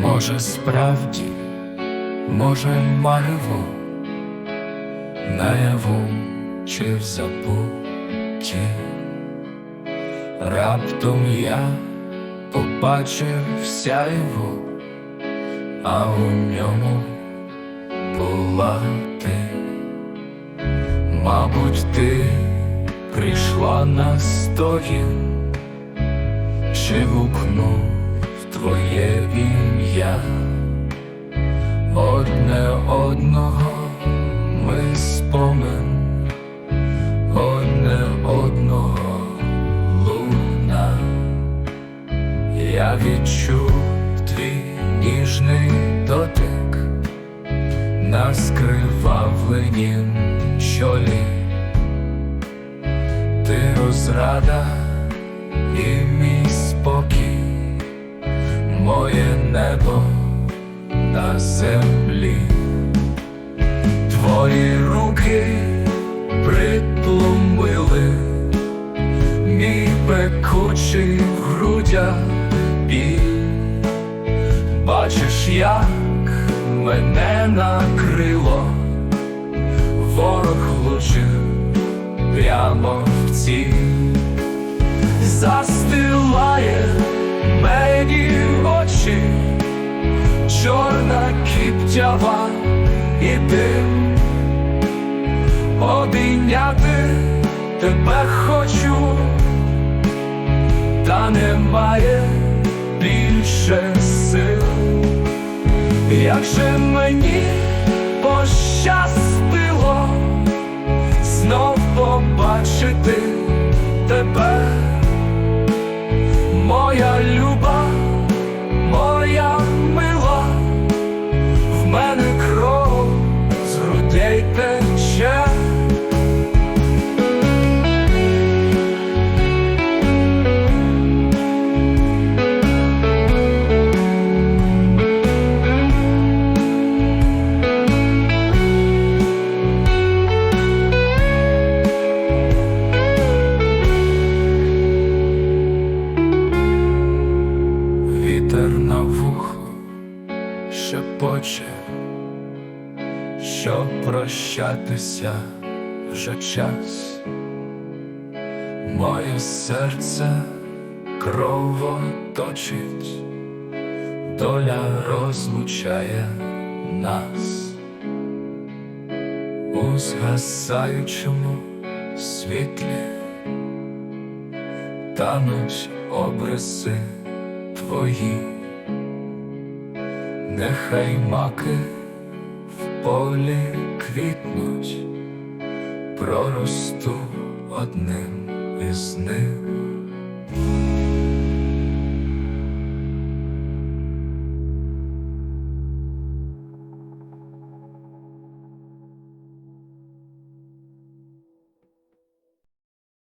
Може, справді, може, марево, наяву чи в забутті. Раптом я побачив сяйво, а у ньому була ти. Мабуть, ти прийшла на сторін, чи гукнув твоє ім'я, одне одного ми спомин, одне одного луна, я відчув твій ніжний дотик на скривавленім чолі, ти розрада і мій пекучий в грудях біль. Бачиш, як мене накрило, ворог влучив прямо в ціль. Застилає мені очі, чорна кіптява і дим, обійняти тебе хочу, та немає більше сил, як же мені пощастило шепоче, що прощатися вже час, моє серце кровоточить, доля розлучає нас. У згасаючому світлі тануть обриси твої, нехай маки в полі квітнуть, проросту одним із них.